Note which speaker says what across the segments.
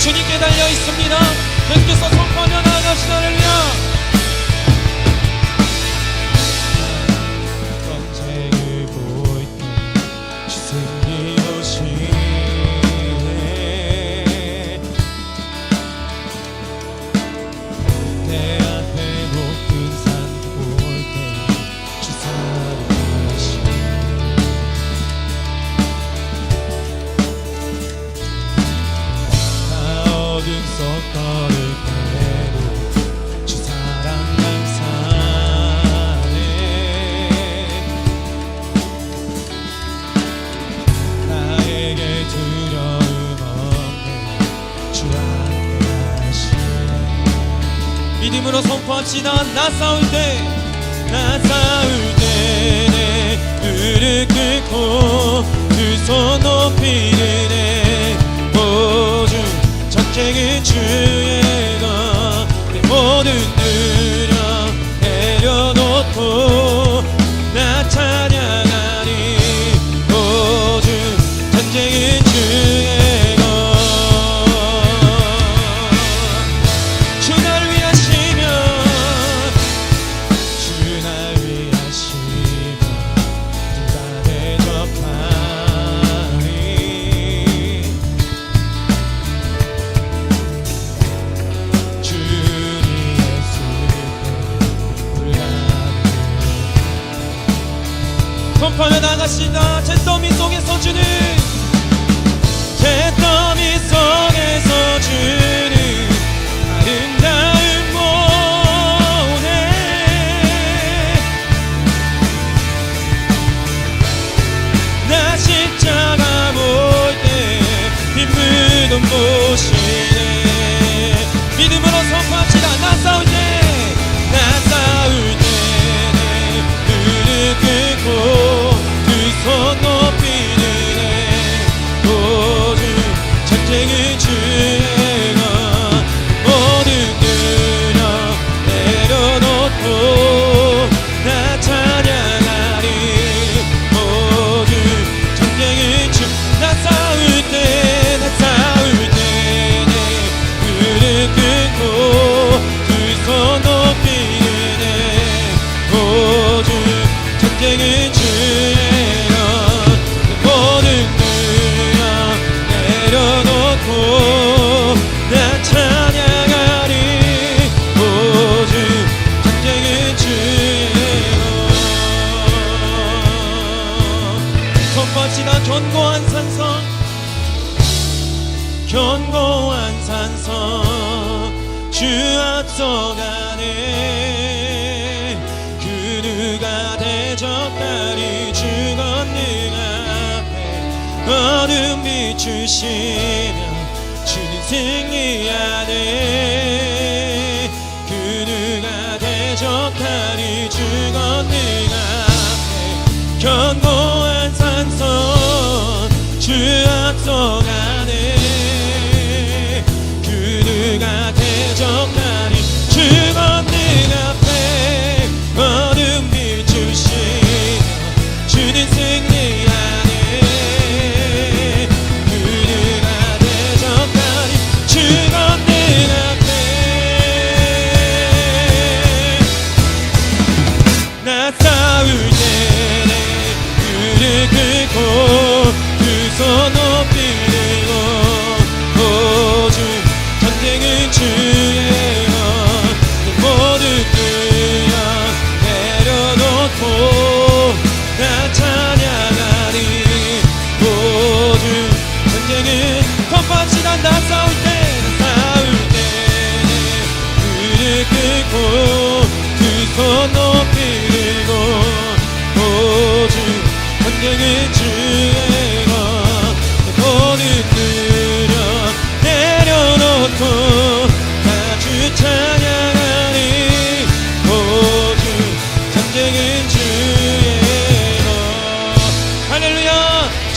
Speaker 1: 주님께 달려 있습니다. 계속해서 선포하며 나아갑시다. 할렐루야. 걸을 때도 주 사랑 감사해 나에게 두려움 없네. 주 하시네. 믿음으로 선포합시다. 나 싸울 때나 싸울 때내 무릎 꿇고 두 손 높이는 오주 전쟁은 주의 것내 모든 두 선포하며 나가시다. 잿더미 속에서 주는 잿더미 속 견고한 산성 주 앞서가네. 그 누가 대적하리 주 건능 앞에 어둠 비추시며 주는 승리하네. 그 누가 대적하리 주 건능 앞에 견고한 산성 주 앞서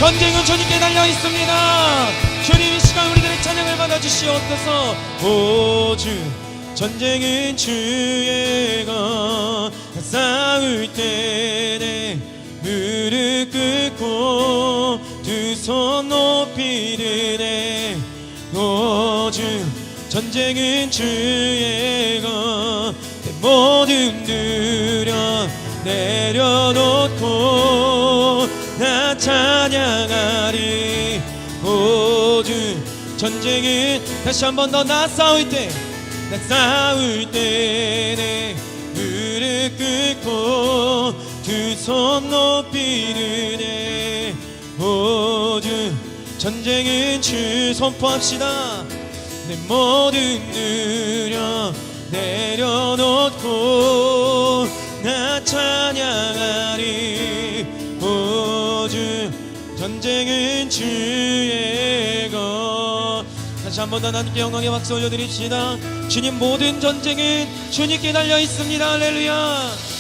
Speaker 1: 전쟁은 주님께 달려 있습니다. 주님 이 시간 우리들의 찬양을 받아주시옵소서? 오 주 전쟁은 주의 것 싸울 때내 무릎 꿇고 두 손 높이 드네. 오주 전쟁은 주의 것내 모든 두려 나 찬양하리. 오주 전쟁은 다시 한 번 더 나 싸울 때 나 싸울 때내 무릎 꿇고 두 손 높이 드네 오주 전쟁은 주 선포합시다. 내 모든 누려 내려놓고 나 찬양하리 전쟁은 주의 것. 다시 한 번 더 하나님께 영광의 박수 올려드립시다. 주님 모든 전쟁은 주님께 달려 있습니다. 할렐루야